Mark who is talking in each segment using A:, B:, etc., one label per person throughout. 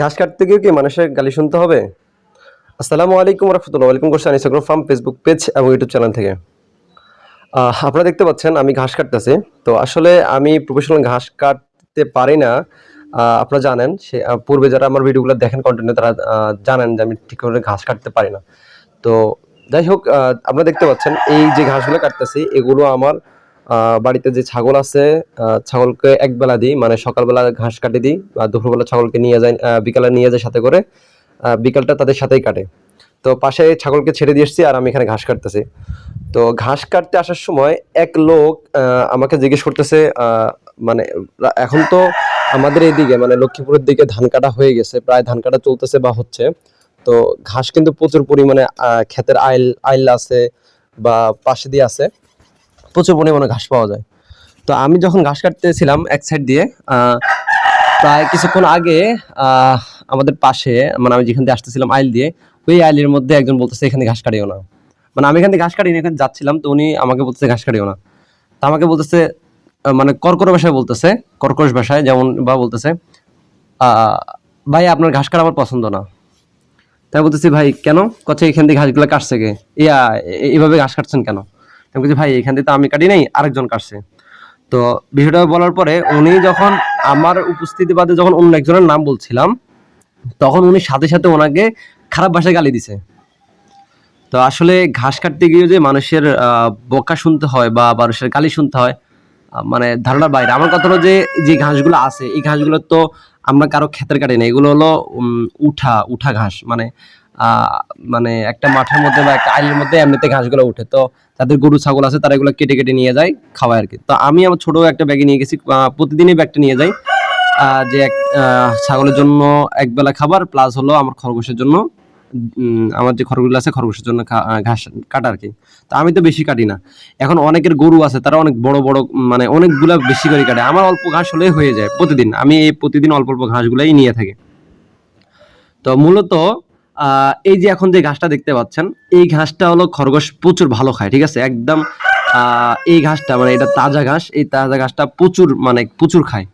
A: ঘাস কাটতে গিয়ে কি মানুষের গালি শুনতে হবে? আসসালামু আলাইকুম রহমতুল্লাহ ওয়েলকাম করছি আনিসাগ্রো ফার্ম ফেসবুক পেজ এবং ইউটিউব চ্যানেল থেকে। আপনারা দেখতে পাচ্ছেন আমি ঘাস কাটতেছি। তো আসলে আমি প্রফেশনাল ঘাস কাটতে পারি না। আপনারা জানেন, সে পূর্বে যারা আমার ভিডিওগুলো দেখেন কন্টিনিউ তারা জানেন যে আমি ঠিক করে ঘাস কাটতে পারি না। তো যাই হোক আপনারা দেখতে পাচ্ছেন, এই যে ঘাসগুলো কাটতেছি, এগুলো আমার বাড়িতে যে ছাগল আছে ছাগলকে একবেলা দিই মানে সকালবেলা ঘাস কাটে দিই আর দুপুরবেলা ছাগলকে নিয়ে যাই বিকালে নিয়ে যায় সাথে করে বিকালটা তাদের সাথেই কাটে। তো পাশে ছাগলকে ছেড়ে দিয়ে এসেছি আর আমি এখানে ঘাস কাটতেছি। তো ঘাস কাটতে আসার সময় এক লোক আমাকে জিজ্ঞেস করতেছে মানে এখন তো আমাদের এইদিকে মানে লক্ষ্মীপুরের দিকে ধান কাটা হয়ে গেছে, প্রায় ধান কাটা চলতেছে বা হচ্ছে। তো ঘাস কিন্তু প্রচুর পরিমাণে ক্ষেতের আইল আইল আছে বা পাশে দিয়ে আছে। প্রচুর পরিমাণে ঘাস পাওয়া যায়। তো আমি যখন ঘাস কাটতেছিলাম এক সাইড দিয়ে প্রায় কিছুক্ষণ আগে আমাদের পাশে মানে আমি যেখান দিয়ে আসতেছিলাম আইল দিয়ে, ওই আইলের মধ্যে একজন বলতেছে, এখানে ঘাস কাটিও না। মানে আমি এখান থেকে ঘাস কাটিনি এখানে যাচ্ছিলাম, তো উনি আমাকে বলতেছে, ঘাস কাটিও না। তো আমাকে বলতেছে মানে কর্কর ভাষায় বলতেছে, কর্কশ ভাষায় যেমন বা বলতেছে ভাই, আপনার ঘাস কাটা আমার পছন্দ না। তাই বলতেছি, ভাই, কেন? কচ্ছে, এখান থেকে ঘাসগুলো কাটছে কে? ইয়া এইভাবে ঘাস কাটছেন কেন? আমি বলছি, ভাই, এখান থেকে তো আমি কাটি নাই, আরেকজন কাটছে। তো বিষয়টা বলার পরে উনি যখন আমার উপস্থিতি বাদে যখন অন্য একজনের নাম বলছিলাম, তখন উনি সাথে সাথে ওনাকে খারাপ ভাষায় গালি দিছে। তো আসলে ঘাস কাটতে গিয়ে যে মানুষের বকা শুনতে হয় বা মানুষের গালি শুনতে হয় মানে ধারণার বাইরে। আমার কথা হলো যে যে ঘাসগুলো আছে, এই ঘাসগুলো তো আমরা কারও ক্ষেতের কাটি না এগুলো হলো উঠা উঠা ঘাস। মানে মানে একটা মাঠের মধ্যে বা একটা আইলের মধ্যে এমনিতে ঘাসগুলো উঠে। তো যাদের গরু, ছাগল আছে তারা এগুলো কেটে কেটে নিয়ে যায় খাওয়ায় আর কি তো আমি আমার ছোট একটা ব্যাগে নিয়ে গেছি প্রতিদিনই ব্যাগটা নিয়ে যাই। যে এক ছাগলের জন্য এক বেলা খাবার প্লাস হলো আমার খরগোশের জন্য আমার যে খরগোশগুলো আছে খরগোশের জন্য ঘাস কাটা আর কি তো আমি তো বেশি কাটি না। এখন অনেকের গরু আছে, তারা অনেক বড় বড় মানে অনেকগুলো বেশি করে কাটে। আমার অল্প ঘাস হলেই হয়ে যায় প্রতিদিন। আমি এই প্রতিদিন অল্প অল্প ঘাসগুলাই নিয়ে থাকি। তো মূলত এই যে এখন যে ঘাসটা দেখতে পাচ্ছেন, এই ঘাসটা হলো খরগোশ প্রচুর ভালো খায়, ঠিক আছে? একদম এই ঘাসটা মানে এটা তাজা ঘাস, এই তাজা ঘাসটা প্রচুর মানে প্রচুর খায়।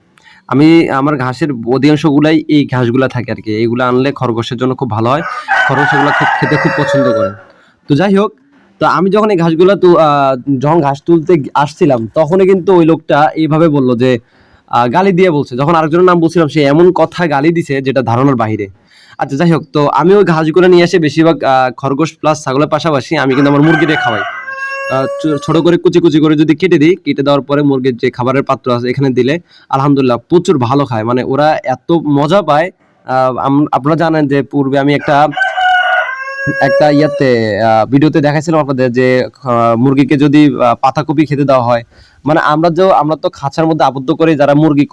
A: আমি, আমার ঘাসের অধিকাংশ গুলাই এই ঘাসগুলা থাকে আর কি, এইগুলো আনলে খরগোশের জন্য খুব ভালো হয়, খরগোশ এগুলো খুব খেতে খুব পছন্দ করে। তো যাই হোক, তো আমি যখন এই ঘাসগুলো তো যখন ঘাস তুলতে আসছিলাম, তখনই কিন্তু ওই লোকটা এইভাবে বলল যে গালি দিয়ে বলছে। যখন আরেকজনের নাম বলছিলাম, সে এমন কথা গালি দিছে যেটা ধারণার বাইরে আচ্ছা যাই হোক, তো আমি ওই ঘাসগুলো নিয়ে এসে বেশিরভাগ খরগোশ প্লাস ছাগলের পাশাপাশি আমি কিন্তু আমার মুরগিরে খাওয়াই। ছোট করে কুচি কুচি করে যদি কেটে দিই, কেটে দেওয়ার পরে মুরগির যে খাবারের পাত্র আছে এখানে দিলে আলহামদুলিল্লাহ প্রচুর ভালো খায়। মানে ওরা এত মজা পায় আপনারা জানেন যে পূর্বে আমি একটা একটা ইয়াতে ভিডিওতে দেখাইছিলাম আপনাদের যে মুরগিকে যদি পাতাকপি খেতে দেওয়া হয় মানে আমরা যে, আমরা তো খাঁচার মধ্যে আবদ্ধ করে যারা মুরগি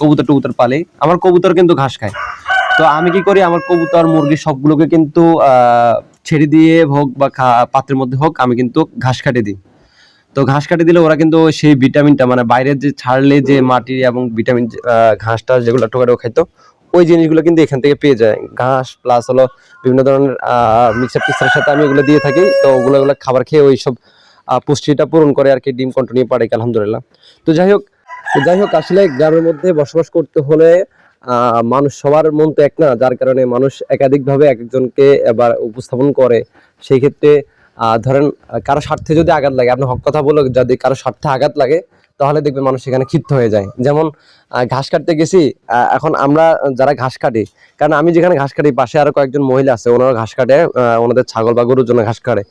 A: কবুতর টবুতর পালে, আমার কবুতর কিন্তু ঘাস খায়। তো আমি কি করি? আমার কবুতর, মুরগি সবগুলোকে কিন্তু ছেড়ে দিয়ে হোক বা পাত্রের মধ্যে হোক, আমি কিন্তু ঘাস কাটে দিই। তো ঘাস কাটে দিলে ওরা কিন্তু সেই ভিটামিনটা মানে বাইরের যে ছাড়লে যে মাটি এবং ভিটামিন ঘাসটা যেগুলো টোকাটো খাইতো, ওই জিনিসগুলো কিন্তু এখান থেকে পেয়ে যায়। ঘাস প্লাস হলো বিভিন্ন ধরনের মিক্সার টিক্সারের সাথে আমি ওগুলো দিয়ে থাকি। তো ওগুলো ওগুলো খাবার খেয়ে ওই সব পুষ্টিটা পূরণ করে আর কি ডিম কন্টিনিউ পারে, আলহামদুলিল্লাহ। তো যাই হোক যাই হোক, আসলে গ্রামের মধ্যে বসবাস করতে হলে মানুষ সবার মন তো এক না, যার কারণে মানুষ একাধিকভাবে এক একজনকে এবার উপস্থাপন করে। সেই ক্ষেত্রে ধরেন, কারও স্বার্থে যদি আঘাত লাগে, আপনি হক কথা বলে যদি কারও স্বার্থে আঘাত লাগে, তাহলে দেখবেন মানুষ সেখানে ক্ষিপ্ত হয়ে যায়। যেমন ঘাস কাটতে গেছি এখন আমরা যারা ঘাস কাটি, কারণ আমি যেখানে ঘাস কাটি, পাশে আরও কয়েকজন মহিলা আছে ওনারা ঘাস কাটে ওনাদের ছাগল বা গরুর জন্য ঘাস কাটে।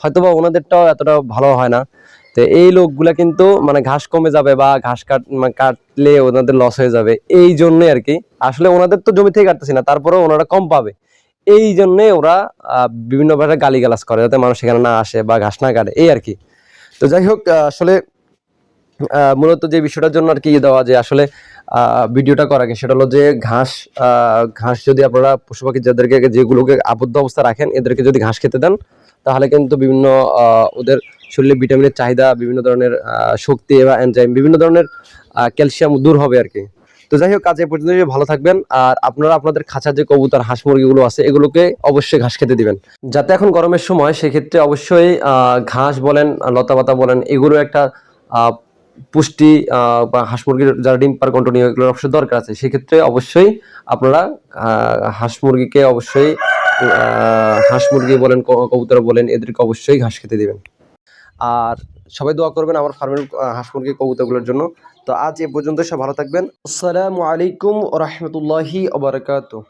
A: হয়তোবা ওনাদেরটাও এতটা ভালো হয় না। তো এই লোকগুলা কিন্তু মানে ঘাস কমে যাবে বা ঘাস কাট মানে কাটলে ওনাদের লস হয়ে যাবে। এই জন্যই আর কি আসলে ওনাদের তো জমি থেকে কাটতেছি না, তারপরেও ওনারা কম পাবে। এই জন্যে ওরা বিভিন্ন ভাবে গালিগালাজ করে যাতে মানুষ সেখানে না আসে বা ঘাস না কাটে। এই আর কি তো যাই হোক আসলে মূলত যে বিষয়টার জন্য আর কি ইয়ে দেওয়া যে আসলে ভিডিওটা করাকে সেটা হলো যে ঘাস ঘাস যদি আপনারা পশু পাখি যাদেরকে যেগুলোকে আবদ্ধ অবস্থা রাখেন, এদেরকে যদি ঘাস খেতে দেন, তাহলে কিন্তু বিভিন্ন ওদের শরীরে ভিটামিনের চাহিদা, বিভিন্ন ধরনের শক্তি বা এনজাইম বিভিন্ন ধরনের ক্যালসিয়াম দূর হবে আর কি। তো যাই হোক কাজে পর্যন্ত ভালো থাকবেন। আর আপনারা আপনাদের খাঁচার যে কবুতর, হাঁস মুরগিগুলো আছে, এগুলোকে অবশ্যই ঘাস খেতে দিবেন। যাতে এখন গরমের সময়, সেক্ষেত্রে অবশ্যই ঘাস বলেন, লতা পাতা বলেন, এগুলো একটা পুষ্টি বা হাঁস মুরগির যারা ডিম পার কন্টিনিউ এগুলোর অবশ্যই দরকার আছে। সেক্ষেত্রে অবশ্যই আপনারা হাঁস মুরগিকে অবশ্যই হাঁস মুরগি বলেন কবুতর বলেন, এদেরকে অবশ্যই ঘাস খেতে দিবেন। আর সবাই দোয়া করবেন আমার ফার্মের হাঁস মুরগি, কবুতরগুলোর জন্য। তো আজ এ পর্যন্ত সব ভালো থাকবেন। আসসালামু আলাইকুম রহমতুল্লাহি ওবরাকাতুহ